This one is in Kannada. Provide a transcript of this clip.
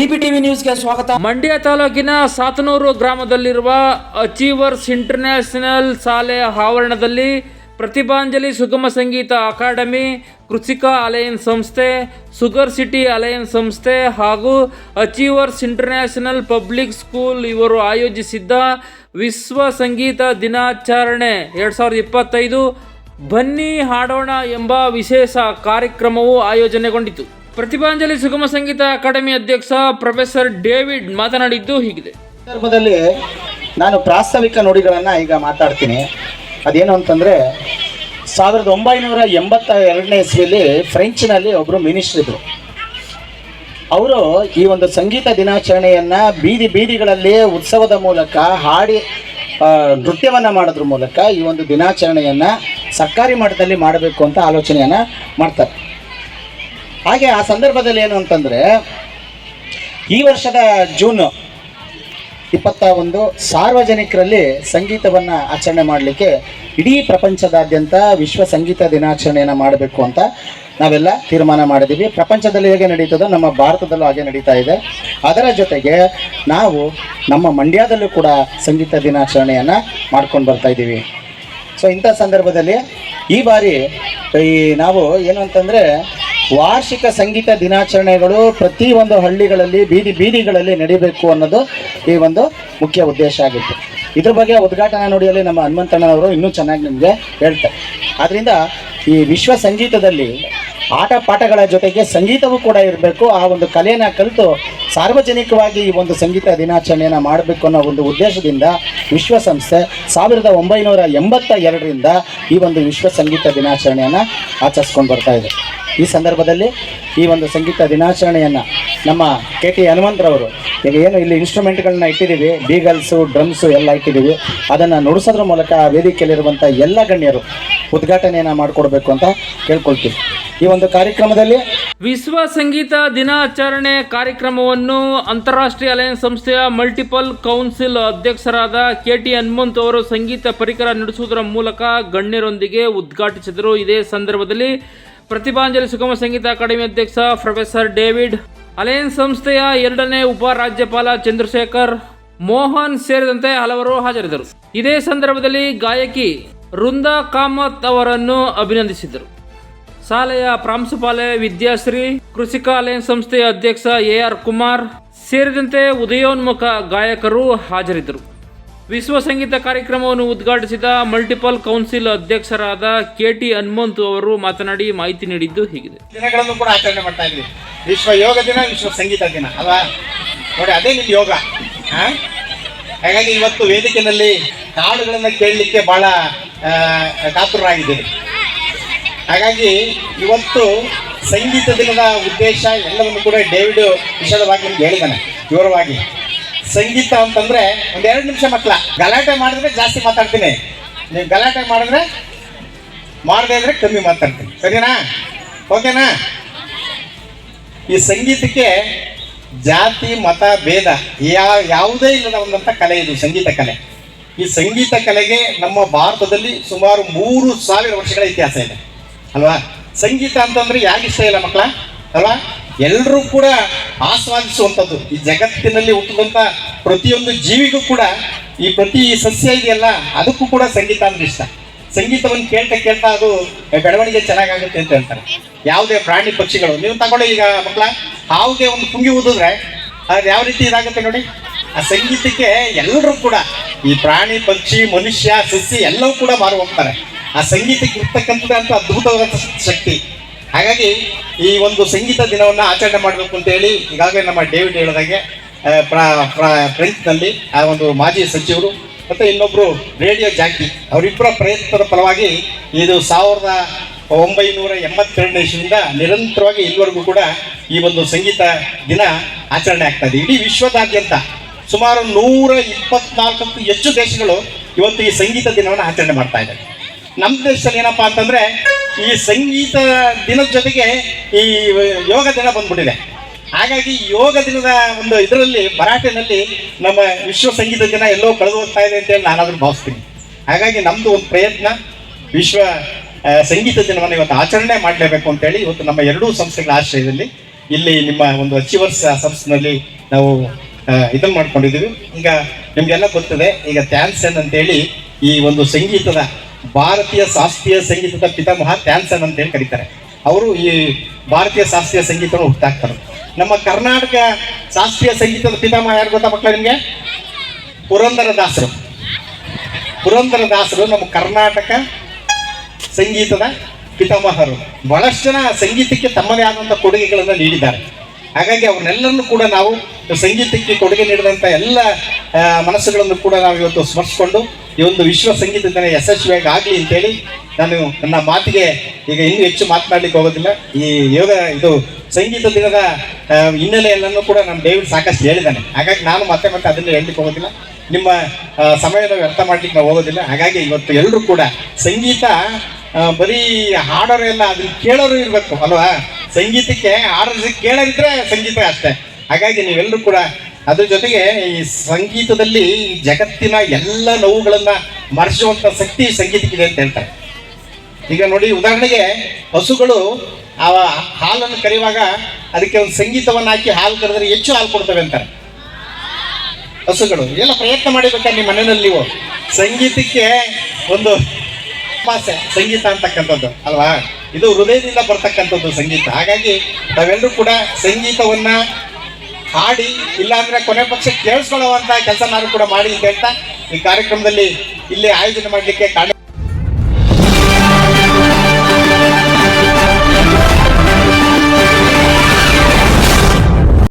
ಟಿವಿ ನ್ಯೂಸ್ಗೆ ಸ್ವಾಗತ. ಮಂಡ್ಯ ತಾಲೂಕಿನ ಸಾತನೂರು ಗ್ರಾಮದಲ್ಲಿರುವ ಅಚೀವರ್ಸ್ ಇಂಟರ್ನ್ಯಾಷನಲ್ ಶಾಲೆ ಆವರಣದಲ್ಲಿ ಪ್ರತಿಭಾಂಜಲಿ ಸುಗಮ ಸಂಗೀತ ಅಕಾಡೆಮಿ, ಕೃಷಿಕಾ ಅಲಯನ್ಸ್ ಸಂಸ್ಥೆ ಸುಗರ್ ಸಿಟಿ ಅಲಯನ್ಸ್ ಸಂಸ್ಥೆ ಹಾಗೂ ಅಚೀವರ್ಸ್ ಇಂಟರ್ನ್ಯಾಷನಲ್ ಪಬ್ಲಿಕ್ ಸ್ಕೂಲ್ ಇವರು ಆಯೋಜಿಸಿದ್ದ ವಿಶ್ವ ಸಂಗೀತ ದಿನಾಚರಣೆ ಎರಡು ಸಾವಿರದ ಇಪ್ಪತ್ತೈದು ಬನ್ನಿ ಹಾಡೋಣ ಎಂಬ ವಿಶೇಷ ಕಾರ್ಯಕ್ರಮವು ಆಯೋಜನೆಗೊಂಡಿತು. ಪ್ರತಿಭಾಂಜಲಿ ಸುಗಮ ಸಂಗೀತ ಅಕಾಡೆಮಿ ಅಧ್ಯಕ್ಷ ಪ್ರೊಫೆಸರ್ ಡೇವಿಡ್ ಮಾತನಾಡಿದ್ದು ಹೀಗಿದೆ. ಸಂದರ್ಭದಲ್ಲಿ ನಾನು ಪ್ರಾಸ್ತಾವಿಕ ನುಡಿಗಳನ್ನು ಈಗ ಮಾತಾಡ್ತೀನಿ. ಅದೇನು ಅಂತಂದರೆ, ಸಾವಿರದ ಒಂಬೈನೂರ ಎಂಬತ್ತ ಎರಡನೇ ಇಸ್ವಿಯಲ್ಲಿ ಫ್ರೆಂಚ್ನಲ್ಲಿ ಒಬ್ಬರು ಮಿನಿಸ್ಟರ್ ಇದ್ರು. ಅವರು ಈ ಒಂದು ಸಂಗೀತ ದಿನಾಚರಣೆಯನ್ನು ಬೀದಿ ಬೀದಿಗಳಲ್ಲಿ ಉತ್ಸವದ ಮೂಲಕ ಹಾಡಿ ನೃತ್ಯವನ್ನು ಮಾಡೋದ್ರ ಮೂಲಕ ಈ ಒಂದು ದಿನಾಚರಣೆಯನ್ನು ಸರ್ಕಾರಿ ಮಟ್ಟದಲ್ಲಿ ಮಾಡಬೇಕು ಅಂತ ಆಲೋಚನೆಯನ್ನು ಮಾಡ್ತಾರೆ. ಹಾಗೆ ಆ ಸಂದರ್ಭದಲ್ಲಿ ಏನು ಅಂತಂದರೆ, ಈ ವರ್ಷದ ಜೂನ್ ಇಪ್ಪತ್ತ ಒಂದು ಸಾರ್ವಜನಿಕರಲ್ಲಿ ಸಂಗೀತವನ್ನು ಆಚರಣೆ ಮಾಡಲಿಕ್ಕೆ ಇಡೀ ಪ್ರಪಂಚದಾದ್ಯಂತ ವಿಶ್ವ ಸಂಗೀತ ದಿನಾಚರಣೆಯನ್ನು ಮಾಡಬೇಕು ಅಂತ ನಾವೆಲ್ಲ ತೀರ್ಮಾನ ಮಾಡಿದ್ದೀವಿ. ಪ್ರಪಂಚದಲ್ಲಿ ಹೇಗೆ ನಡೀತದೋ, ನಮ್ಮ ಭಾರತದಲ್ಲೂ ಹಾಗೆ ನಡೀತಾ ಇದೆ. ಅದರ ಜೊತೆಗೆ ನಾವು ನಮ್ಮ ಮಂಡ್ಯದಲ್ಲೂ ಕೂಡ ಸಂಗೀತ ದಿನಾಚರಣೆಯನ್ನು ಮಾಡ್ಕೊಂಡು ಬರ್ತಾ ಇದ್ದೀವಿ. ಸೊ ಇಂಥ ಸಂದರ್ಭದಲ್ಲಿ ಈ ಬಾರಿ ಈ ನಾವು ಏನು ಅಂತಂದರೆ ವಾರ್ಷಿಕ ಸಂಗೀತ ದಿನಾಚರಣೆಗಳು ಪ್ರತಿ ಒಂದು ಹಳ್ಳಿಗಳಲ್ಲಿ ಬೀದಿ ಬೀದಿಗಳಲ್ಲಿ ನಡೀಬೇಕು ಅನ್ನೋದು ಈ ಒಂದು ಮುಖ್ಯ ಉದ್ದೇಶ ಆಗಿತ್ತು. ಇದ್ರ ಬಗ್ಗೆ ಉದ್ಘಾಟನಾ ನುಡಿಯಲ್ಲಿ ನಮ್ಮ ಹನುಮಂತಣ್ಣನವರು ಇನ್ನೂ ಚೆನ್ನಾಗಿ ನಿಮಗೆ ಹೇಳ್ತಾರೆ. ಆದ್ದರಿಂದ ಈ ವಿಶ್ವ ಸಂಗೀತದಲ್ಲಿ ಆಟ ಪಾಠಗಳ ಜೊತೆಗೆ ಸಂಗೀತವೂ ಕೂಡ ಇರಬೇಕು. ಆ ಒಂದು ಕಲೆಯನ್ನು ಕಲಿತು ಸಾರ್ವಜನಿಕವಾಗಿ ಈ ಒಂದು ಸಂಗೀತ ದಿನಾಚರಣೆಯನ್ನು ಮಾಡಬೇಕು ಅನ್ನೋ ಒಂದು ಉದ್ದೇಶದಿಂದ ವಿಶ್ವಸಂಸ್ಥೆ ಸಾವಿರದ ಒಂಬೈನೂರ ಎಂಬತ್ತ ಎರಡರಿಂದ ಈ ಒಂದು ವಿಶ್ವ ಸಂಗೀತ ದಿನಾಚರಣೆಯನ್ನು ಆಚರಿಸ್ಕೊಂಡು ಬರ್ತಾ ಇದೆ. ಈ ಸಂದರ್ಭದಲ್ಲಿ ಈ ಒಂದು ಸಂಗೀತ ದಿನಾಚರಣೆಯನ್ನು ನಮ್ಮ ಕೆ ಟಿ ಹನುಮಂತರವರು ಈಗ ಏನು ಇಲ್ಲಿ ಇನ್ಸ್ಟ್ರೂಮೆಂಟ್ಗಳನ್ನ ಇಟ್ಟಿದ್ದೀವಿ ಬೀಗಲ್ಸು ಡ್ರಮ್ಸು ಎಲ್ಲ ಇಟ್ಟಿದ್ದೀವಿ. ಅದನ್ನು ನುಡಿಸೋದ್ರ ಮೂಲಕ ವೇದಿಕೆಯಲ್ಲಿರುವಂಥ ಎಲ್ಲ ಗಣ್ಯರು ಉದ್ಘಾಟನೆಯನ್ನು ಮಾಡಿಕೊಡ್ಬೇಕು ಅಂತ ಕೇಳ್ಕೊಳ್ತೀವಿ. ಈ ಒಂದು ಕಾರ್ಯಕ್ರಮದಲ್ಲಿ ವಿಶ್ವ ಸಂಗೀತ ದಿನಾಚರಣೆ ಕಾರ್ಯಕ್ರಮವನ್ನು ಅಂತಾರಾಷ್ಟ್ರೀಯ ಅಲಯನ್ಸ್ ಸಂಸ್ಥೆಯ ಮಲ್ಟಿಪಲ್ ಕೌನ್ಸಿಲ್ ಅಧ್ಯಕ್ಷರಾದ ಕೆ ಟಿ ಹನುಮಂತ್ ಅವರು ಸಂಗೀತ ಪರಿಕರ ನಡೆಸುವುದರ ಮೂಲಕ ಗಣ್ಯರೊಂದಿಗೆ ಉದ್ಘಾಟಿಸಿದರು. ಇದೇ ಸಂದರ್ಭದಲ್ಲಿ ಪ್ರತಿಭಾಂಜಲಿ ಸುಗಮ ಸಂಗೀತ ಅಕಾಡೆಮಿ ಅಧ್ಯಕ್ಷ ಪ್ರೊಫೆಸರ್ ಡೇವಿಡ್ ಅಲಯನ್ಸ್ ಸಂಸ್ಥೆಯ ಎರಡನೇ ಉಪ ರಾಜ್ಯಪಾಲ ಚಂದ್ರಶೇಖರ್ ಮೋಹನ್ ಸೇರಿದಂತೆ ಹಲವರು ಹಾಜರಿದ್ದರು. ಇದೇ ಸಂದರ್ಭದಲ್ಲಿ ಗಾಯಕಿ ವೃಂದಾ ಕಾಮತ್ ಅವರನ್ನು ಅಭಿನಂದಿಸಿದರು. ಶಾಲೆಯ ಪ್ರಾಂಶುಪಾಲೆ ವಿದ್ಯಾಶ್ರೀ, ಕೃಷಿಕ ಅಲಯನ್ಸ್ ಸಂಸ್ಥೆಯ ಅಧ್ಯಕ್ಷ ಎ ಆರ್ ಕುಮಾರ್ ಸೇರಿದಂತೆ ಉದಯೋನ್ಮುಖ ಗಾಯಕರು ಹಾಜರಿದ್ದರು. ವಿಶ್ವ ಸಂಗೀತ ಕಾರ್ಯಕ್ರಮವನ್ನು ಉದ್ಘಾಟಿಸಿದ ಮಲ್ಟಿಪಲ್ ಕೌನ್ಸಿಲ್ ಅಧ್ಯಕ್ಷರಾದ ಕೆ ಟಿ ಹನುಮಂತ್ ಅವರು ಮಾತನಾಡಿ ಮಾಹಿತಿ ನೀಡಿದ್ದು ಹೀಗಿದೆ. ದಿನಗಳನ್ನು ಕೂಡ ಆಚರಣೆ ಮಾಡ್ತಾ ಇದ್ವಿ. ವಿಶ್ವ ಯೋಗ ದಿನ, ವಿಶ್ವ ಸಂಗೀತ ದಿನ. ಅಲ್ವಾ? ನೋಡಿ, ಅದೇ ನಿಮ್ಮ ಯೋಗ? ಹಾಗಾಗಿ ಇವತ್ತು ವೇದಿಕೆಯಲ್ಲಿ ಹಾಡುಗಳನ್ನು ಕೇಳಲಿಕ್ಕೆ ಬಹಳ ಕಾತುರರಾಗಿದ್ದೀರಿ ಹಾಗಾಗಿ ಇವತ್ತು ಸಂಗೀತ ದಿನದ ಉದ್ದೇಶ ಎಲ್ಲವನ್ನು ಕೂಡ ಡೇವಿಡ್ ವಿಶದವಾಗಿ ನಿಮ್ಗೆ ಹೇಳಿದ್ದಾನೆ, ವಿವರವಾಗಿ. ಸಂಗೀತ ಅಂತಂದ್ರೆ ಒಂದ್ ಎರಡು ನಿಮಿಷ ಮಕ್ಕಳ. ಗಲಾಟೆ ಮಾಡಿದ್ರೆ ಜಾಸ್ತಿ ಮಾತಾಡ್ತೀನಿ. ನೀವು ಗಲಾಟೆ ಮಾಡಿದ್ರೆ ಮಾಡದೆ ಇದ್ರೆ ಕಮ್ಮಿ ಮಾತಾಡ್ತೀನಿ. ಸರಿನಾ? ಓಕೆನಾ? ಈ ಸಂಗೀತಕ್ಕೆ ಜಾತಿ, ಮತ, ಭೇದ ಯಾವ ಯಾವುದೇ ಇಲ್ಲದ ಒಂದಂಥ ಕಲೆ ಇದು, ಸಂಗೀತ ಕಲೆ. ಈ ಸಂಗೀತ ಕಲೆಗೆ ನಮ್ಮ ಭಾರತದಲ್ಲಿ ಸುಮಾರು ಮೂರು ಸಾವಿರ ವರ್ಷಗಳ ಇತಿಹಾಸ ಇದೆ. ಅಲ್ವಾ? ಸಂಗೀತ ಅಂತಂದ್ರೆ ಯಾಕೆ ಇಷ್ಟ ಇಲ್ಲ ಮಕ್ಕಳ? ಅಲ್ವಾ? ಎಲ್ಲರೂ ಕೂಡ ಆಸ್ವಾದಿಸುವಂಥದ್ದು. ಈ ಜಗತ್ತಿನಲ್ಲಿ ಹುಟ್ಟಿದಂಥ ಪ್ರತಿಯೊಂದು ಜೀವಿಗೂ ಕೂಡ ಈ ಪ್ರತಿ ಸಸ್ಯ ಇದೆಯಲ್ಲ, ಅದಕ್ಕೂ ಕೂಡ ಸಂಗೀತ ಅಂದ್ರೆ ಇಷ್ಟ. ಸಂಗೀತವನ್ನು ಕೇಳ್ತಾ ಕೇಳ್ತಾ ಅದು ಬೆಳವಣಿಗೆ ಚೆನ್ನಾಗಾಗುತ್ತೆ ಅಂತ ಹೇಳ್ತಾರೆ. ಯಾವುದೇ ಪ್ರಾಣಿ ಪಕ್ಷಿಗಳು, ನೀವು ತಗೊಳ್ಳಿ ಈಗ ಮಕ್ಕಳ ಯಾವುದೇ ಒಂದು ಪುಂಗಿ ಊದಿದ್ರೆ ಅದು ಯಾವ ರೀತಿ ಇದಾಗುತ್ತೆ ನೋಡಿ? ಆ ಸಂಗೀತಕ್ಕೆ ಎಲ್ಲರೂ ಕೂಡ, ಈ ಪ್ರಾಣಿ, ಪಕ್ಷಿ, ಮನುಷ್ಯ, ಸಸ್ಯ ಎಲ್ಲವೂ ಕೂಡ ಮಾರು ಹೋಗ್ತಾರೆ. ಆ ಸಂಗೀತಕ್ಕೆ ಇರ್ತಕ್ಕಂಥದ್ದು ಅದ್ಭುತವಾದ ಶಕ್ತಿ. ಹಾಗಾಗಿ ಈ ಒಂದು ಸಂಗೀತ ದಿನವನ್ನು ಆಚರಣೆ ಮಾಡಬೇಕು ಅಂತ ಹೇಳಿ ಈಗಾಗಲೇ ನಮ್ಮ ಡೇವಿಡ್ ಹೇಳಿದಾಗೆ ಫ್ರೆಂಚ್ನಲ್ಲಿ ಆ ಒಂದು ಮಾಜಿ ಸಚಿವರು ಮತ್ತು ಇನ್ನೊಬ್ಬರು ರೇಡಿಯೋ ಜಾಕಿ ಅವರಿಬ್ಬರ ಪ್ರಯತ್ನದ ಫಲವಾಗಿ ಇದು ಸಾವಿರದ ಒಂಬೈನೂರ ಎಂಬತ್ತೆರಡನೇ ಇಸ್ವಿಯಿಂದ ನಿರಂತರವಾಗಿ ಇಲ್ಲಿವರೆಗೂ ಕೂಡ ಈ ಒಂದು ಸಂಗೀತ ದಿನ ಆಚರಣೆ ಆಗ್ತಾ ಇದೆ. ಇಡೀ ವಿಶ್ವದಾದ್ಯಂತ ಸುಮಾರು ನೂರ ಇಪ್ಪತ್ನಾಲ್ಕಕ್ಕೂ ಹೆಚ್ಚು ದೇಶಗಳು ಇವತ್ತು ಈ ಸಂಗೀತ ದಿನವನ್ನು ಆಚರಣೆ ಮಾಡ್ತಾ ಇದ್ದಾರೆ. ನಮ್ಮ ದೇಶದಲ್ಲಿ ಏನಪ್ಪಾ ಅಂತಂದ್ರೆ ಈ ಸಂಗೀತ ದಿನದ ಜೊತೆಗೆ ಈ ಯೋಗ ದಿನ ಬಂದ್ಬಿಟ್ಟಿದೆ. ಹಾಗಾಗಿ ಯೋಗ ದಿನದ ಒಂದು ಇದರಲ್ಲಿ ಭರಾಟೆನಲ್ಲಿ ನಮ್ಮ ವಿಶ್ವ ಸಂಗೀತ ದಿನ ಎಲ್ಲೋ ಕಳೆದು ಹೋಗ್ತಾ ಇದೆ ಅಂತೇಳಿ ನಾನಾದ್ರೂ ಭಾವಿಸ್ತೀನಿ. ಹಾಗಾಗಿ ನಮ್ದು ಒಂದು ಪ್ರಯತ್ನ, ವಿಶ್ವ ಸಂಗೀತ ದಿನವನ್ನು ಇವತ್ತು ಆಚರಣೆ ಮಾಡಲೇಬೇಕು ಅಂತೇಳಿ ಇವತ್ತು ನಮ್ಮ ಎರಡೂ ಸಂಸ್ಥೆಗಳ ಆಶ್ರಯದಲ್ಲಿ ಇಲ್ಲಿ ನಿಮ್ಮ ಒಂದು ಅಚೀವರ್ಸ್ ಸಂಸ್ಥೆನಲ್ಲಿ ನಾವು ಇದನ್ನ ಮಾಡ್ಕೊಂಡಿದ್ದೀವಿ. ಈಗ ನಿಮಗೆಲ್ಲ ಗೊತ್ತದೆ, ಈಗ ಥ್ಯಾನ್ಸನ್ ಅಂತೇಳಿ ಈ ಒಂದು ಸಂಗೀತದ ಭಾರತೀಯ ಶಾಸ್ತ್ರೀಯ ಸಂಗೀತದ ಪಿತಾಮಹ ಥ್ಯಾನ್ಸನ್ ಅಂತ ಹೇಳಿ ಕರೀತಾರೆ. ಅವರು ಈ ಭಾರತೀಯ ಶಾಸ್ತ್ರೀಯ ಸಂಗೀತವನ್ನು ಹುಟ್ಟಾಕ್ತಾರೆ. ನಮ್ಮ ಕರ್ನಾಟಕ ಶಾಸ್ತ್ರೀಯ ಸಂಗೀತದ ಪಿತಾಮಹ ಯಾರು ಗೊತ್ತಾ ಮಕ್ಕಳ ನಿಮಗೆ? ಪುರಂದರದಾಸರು ಪುರಂದರದಾಸರು ನಮ್ಮ ಕರ್ನಾಟಕ ಸಂಗೀತದ ಪಿತಾಮಹರು. ಬಹಳಷ್ಟು ಜನ ಸಂಗೀತಕ್ಕೆ ತಮ್ಮದೇ ಆದಂಥ ಕೊಡುಗೆಗಳನ್ನು ನೀಡಿದ್ದಾರೆ. ಹಾಗಾಗಿ ಅವ್ರನ್ನೆಲ್ಲರನ್ನು ಕೂಡ ನಾವು ಸಂಗೀತಕ್ಕೆ ಕೊಡುಗೆ ನೀಡಿದಂಥ ಎಲ್ಲ ಮನಸ್ಸುಗಳನ್ನು ಕೂಡ ನಾವು ಇವತ್ತು ಸ್ಮರಿಸಿಕೊಂಡು ಈ ಒಂದು ವಿಶ್ವ ಸಂಗೀತದ ಯಶಸ್ವಿಯಾಗಿ ಆಗಲಿ ಅಂತೇಳಿ ನಾನು ನನ್ನ ಮಾತಿಗೆ ಈಗ ಇನ್ನೂ ಹೆಚ್ಚು ಮಾತನಾಡಲಿಕ್ಕೆ ಹೋಗೋದಿಲ್ಲ. ಈ ಯೋಗ, ಇದು ಸಂಗೀತ ದಿನದ ಹಿನ್ನೆಲೆಯಲ್ಲೂ ಕೂಡ ನಮ್ಮ ಡೇವಿಡ್ ಸಾಕಷ್ಟು ಹೇಳಿದ್ದಾನೆ. ಹಾಗಾಗಿ ನಾನು ಮತ್ತೆ ಮತ್ತೆ ಅದನ್ನು ಹೇಳಲಿಕ್ಕೆ ಹೋಗೋದಿಲ್ಲ. ನಿಮ್ಮ ಸಮಯದ ವ್ಯರ್ಥ ಮಾಡ್ಲಿಕ್ಕೆ ನಾವು ಹೋಗೋದಿಲ್ಲ. ಹಾಗಾಗಿ ಇವತ್ತು ಎಲ್ಲರೂ ಕೂಡ ಸಂಗೀತ ಬರೀ ಹಾಡೋರು ಎಲ್ಲ ಅದನ್ನ ಕೇಳೋರು ಇರಬೇಕು, ಅಲ್ವಾ? ಸಂಗೀತಕ್ಕೆ ಹಾಡೋರು ಕೇಳೋರಿದ್ರೆ ಸಂಗೀತ ಅಷ್ಟೇ. ಹಾಗಾಗಿ ನೀವೆಲ್ಲರೂ ಕೂಡ ಅದ್ರ ಜೊತೆಗೆ ಈ ಸಂಗೀತದಲ್ಲಿ ಜಗತ್ತಿನ ಎಲ್ಲ ನೋವುಗಳನ್ನ ಮರೆಸುವಂತ ಶಕ್ತಿ ಸಂಗೀತಕ್ಕಿದೆ ಅಂತ ಹೇಳ್ತಾರೆ. ಈಗ ನೋಡಿ ಉದಾಹರಣೆಗೆ ಹಸುಗಳು ಆ ಹಾಲನ್ನು ಕರೆಯುವಾಗ ಅದಕ್ಕೆ ಒಂದು ಸಂಗೀತವನ್ನು ಹಾಕಿ ಹಾಲು ಕರೆದ್ರೆ ಹೆಚ್ಚು ಹಾಲು ಕೊಡ್ತವೆ ಅಂತಾರೆ. ಹಸುಗಳು ಎಲ್ಲ ಪ್ರಯತ್ನ ಮಾಡಿಬೇಕಾದ್ರೆ ನಿಮ್ಮ ಮನೆಯಲ್ಲಿ ನೀವು? ಸಂಗೀತಕ್ಕೆ ಒಂದು ಮಾಸೆ ಸಂಗೀತ ಅಂತಕ್ಕಂಥದ್ದು, ಅಲ್ವಾ? ಇದು ಹೃದಯದಿಂದ ಬರ್ತಕ್ಕಂಥದ್ದು ಸಂಗೀತ. ಹಾಗಾಗಿ ನಾವೆಲ್ಲರೂ ಕೂಡ ಸಂಗೀತವನ್ನ ಹಾಡಿ, ಇಲ್ಲಾಂದ್ರೆ ಕೊನೆ ಪಕ್ಷ ಕೇಳಿಸ್ಕೊಳ್ಳುವಂತ ಕೆಲಸ ನಾನು ಕೂಡ ಮಾಡಿ ಅಂತ ಈ ಕಾರ್ಯಕ್ರಮದಲ್ಲಿ ಇಲ್ಲಿ ಆಯೋಜನೆ ಮಾಡಲಿಕ್ಕೆ ಕಾರಣ